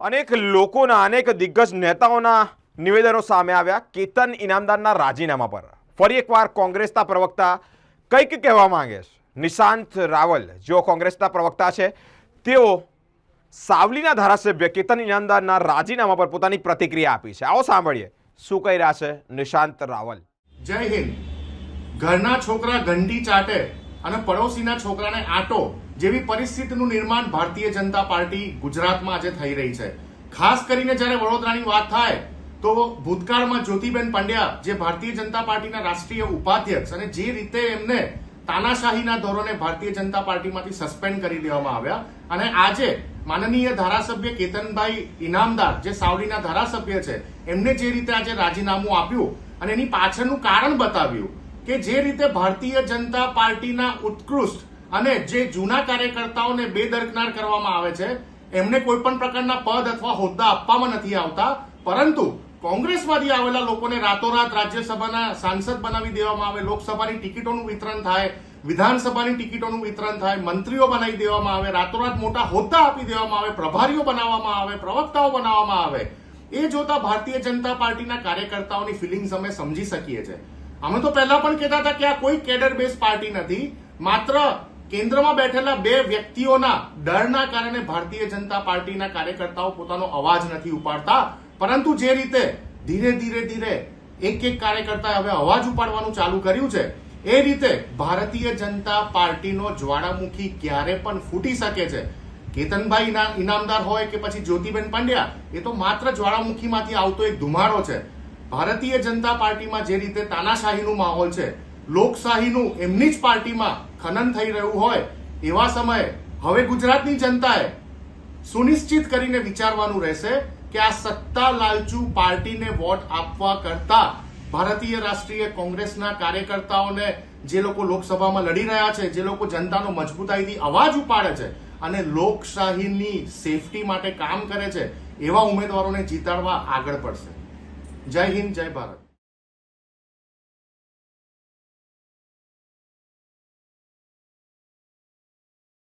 અનેક લોકોના, અનેક દિગ્ગજ નેતાઓના નિવેદનો સામે આવ્યા કેતન ઇનામદારના રાજીનામા પર. ફરી એકવાર કોંગ્રેસના પ્રવક્તા કંઈક કહેવા માંગે છે. નિશાંત રાવલ, જેઓ કોંગ્રેસના પ્રવક્તા છે, તેઓ સાવલીના ધારાસભ્ય કેતન ઇનામદારના રાજીનામા પર પોતાની પ્રતિક્રિયા આપી છે. આવો સાંભળીએ, શું કહી રહ્યા છે નિશાંત રાવલ? જય હિન્દ. ઘરના છોકરા ઘંટી ચાટે અને પડોશીના છોકરાને આટો જેવી પરિસ્થિતિનું નિર્માણ ભારતીય જનતા પાર્ટી ગુજરાતમાં આજે થઈ રહી છે. ખાસ કરીને જ્યારે વડોદરાની વાત થાય તો ભૂતકાળમાં જ્યોતિબેન પંડ્યા, જે ભારતીય જનતા પાર્ટીના રાષ્ટ્રીય ઉપાધ્યક્ષ અને જે રીતે એમને તાનાશાહીના ધોરણે ભારતીય જનતા પાર્ટીમાંથી સસ્પેન્ડ કરી દેવામાં આવ્યા અને આજે માનનીય ધારાસભ્ય કેતનભાઈ ઇનામદાર, જે સાવલીના ધારાસભ્ય છે, એમને જે રીતે આજે રાજીનામું આપ્યું અને એની પાછળનું કારણ બતાવ્યું કે જે રીતે ભારતીય જનતા પાર્ટીના ઉત્કૃષ્ટ અને જે જૂના કાર્યકર્તાઓને બેદરકનાર કરવામાં આવે છે, એમને કોઈ પણ પ્રકારના પદ અથવા હોદ્દા આપવામાં નથી આવતા, પરંતુ કોંગ્રેસમાંથી આવેલા લોકોને રાતોરાત રાજ્યસભાના સાંસદ બનાવી દેવામાં આવે, લોકસભાની ટિકિટોનું વિતરણ થાય, વિધાનસભાની ટિકિટોનું વિતરણ થાય, મંત્રીઓ બનાવી દેવામાં આવે, રાતોરાત મોટા હોદ્દા આપી દેવામાં આવે, પ્રભારીઓ બનાવવામાં આવે, પ્રવક્તાઓ બનાવવામાં આવે, એ જોતા ભારતીય જનતા પાર્ટીના કાર્યકર્તાઓની ફિલિંગ્સ અમે સમજી શકીએ છીએ. અમે તો પહેલા પણ કહેતા હતા કે આ કોઈ કેડર બેઝ પાર્ટી નથી. માત્ર કેન્દ્રમાં બેઠેલા બે વ્યક્તિઓના ડરના કારણે ભારતીય જનતા પાર્ટીના કાર્યકર્તાઓ પોતાનો અવાજ નથી ઉપાડતા. પરંતુ જે રીતે ધીરે ધીરે ધીરે એક એક કાર્યકર્તાએ હવે અવાજ ઉપાડવાનું ચાલુ કર્યું છે, એ રીતે ભારતીય જનતા પાર્ટીનો જ્વાળામુખી ક્યારે પણ ફૂટી શકે છે. કેતનભાઈ ઇના- ઇનામદાર હોય કે પછી જ્યોતિબેન પંડ્યા, એ તો માત્ર જ્વાળામુખીમાંથી આવતો એક ધુમાડો છે. ભારતીય જનતા પાર્ટીમાં જે રીતે તાનાશાહીનું માહોલ છે, લોકશાહીનું એમની જ પાર્ટીમાં ખનન થઈ રહ્યું હોય, એવા સમયે હવે ગુજરાતની જનતાએ સુનિશ્ચિત કરીને વિચારવાનું રહેશે કે આ સત્તા લાલચુ પાર્ટીને વોટ આપવા કરતા ભારતીય રાષ્ટ્રીય કોંગ્રેસના કાર્યકર્તાઓને જે લોકો લોકસભામાં લડી રહ્યા છે, જે લોકો જનતાનો મજબૂતાઈથી અવાજ ઉપાડે છે અને લોકશાહીની સેફટી માટે કામ કરે છે, એવા ઉમેદવારોને જીતાડવા આગળ પડશે. જય હિન્દ જય ભારત.